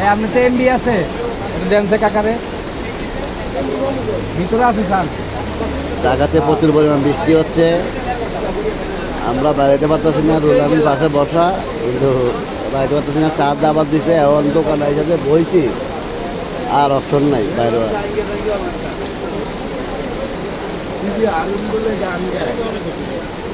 এই আপনি তো এমবি আছে। ড্যান্সে কাকারে? ভিতরে আছে স্যার। ঢাকাতে প্রচুর পরিমাণ বৃষ্টি হচ্ছে। আমরা বেড়াইতে পারতেছি না রোলামির পাশে বসা কিন্তু বেড়াইতে পারতেছি না চার দাবার দিছে এখন দোকান এসেছে বইছি আর অপশন নাই বাইরে। আর।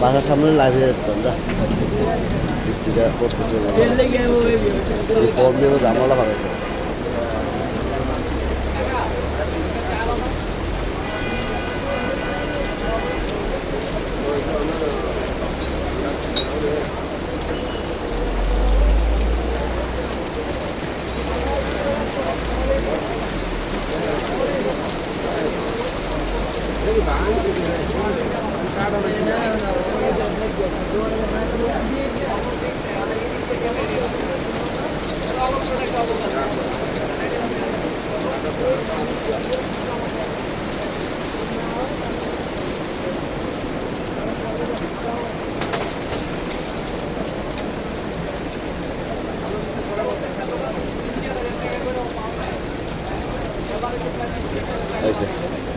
বাসার সামনে লাইভে যেতাম যা বৃষ্টিটা করতেছে ফোন দিয়ে জানালা Okay.